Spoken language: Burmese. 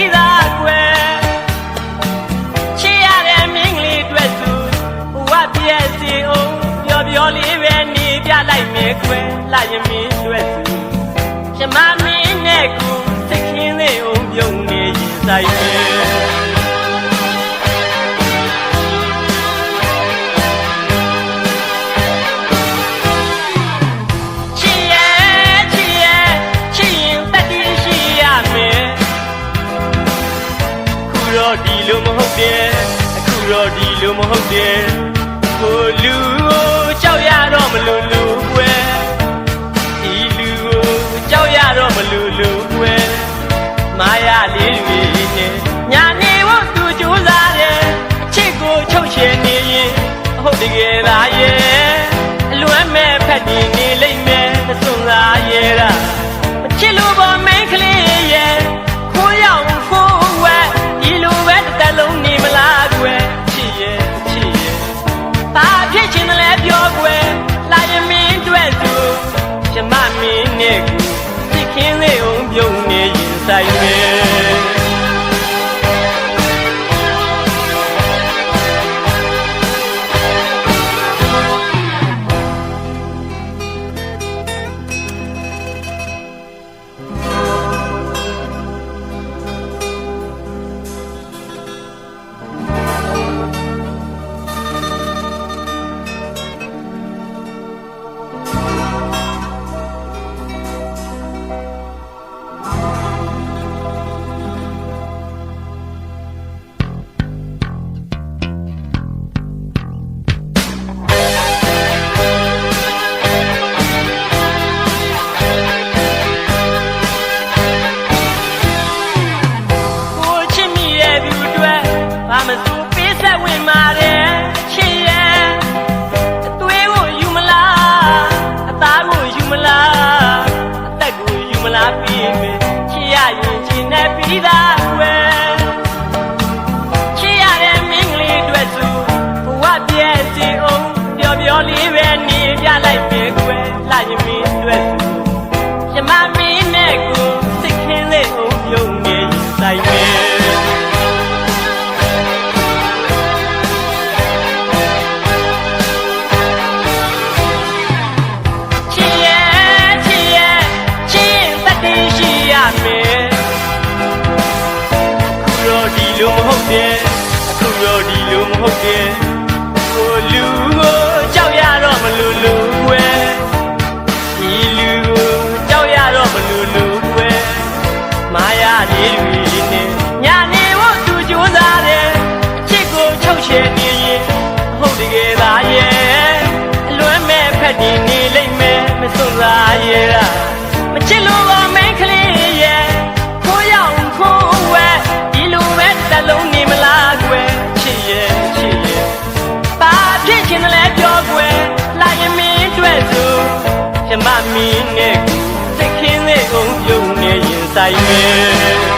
ပြီးသားကွယ်ချစ်ရတဲ့မင်းကလေးတွေ့သူဘဝပြည့်စီအောင်ပျော်ပျော်လေးပဲနေပြလိုက်မယ်ကွယ်လာရင်မင်းတွေ့သူရှမမင်းနဲ့ကူစိတ်ခင်းလေးအောင်ပြုံးနေရင်ဆိုင်မ တော့ဒီလိုမဟုတ်တယ်အခုတော့ဒီလိုမဟုတ်တယ်ကိုလူကိုကြောက်ရတော့မလို့ ရှမမင်းနဲ့ကိုစိတ်ခင်းလေးအောင်ပြုံးနေရင်ဆိုင်မယ် ဝင်มาတယ်ချစ်ရဲ့အသွေးကိုယူမလားအသားကိုယူမလားအသက်ကိုယူမလားပြီးမယ်ချစ်ရရင်ချင်နေပြီးသားကွယ်ချစ်ရတဲ့မင်းကလေးအတွက်ဆိုဘဝပြည့်စည်အောင်ပျော်ပျော်လေးပဲနေပြလိုက်ပြီကွယ်လာရင်မင်းအတွက်ဆိုရှမမင်းနဲ့ကိုစိတ်ခင်းလေးအောင်ပြုံးနေရင်ဆိုင်မယ် လိုမဟုတ်တယ်အခုတော့ဒီလိုမဟုတ်တယ် မမင်းနဲ့ကိုစိတ်ခင်းလေးအောင်ပြုံးနေရင်ဆိုင်မယ်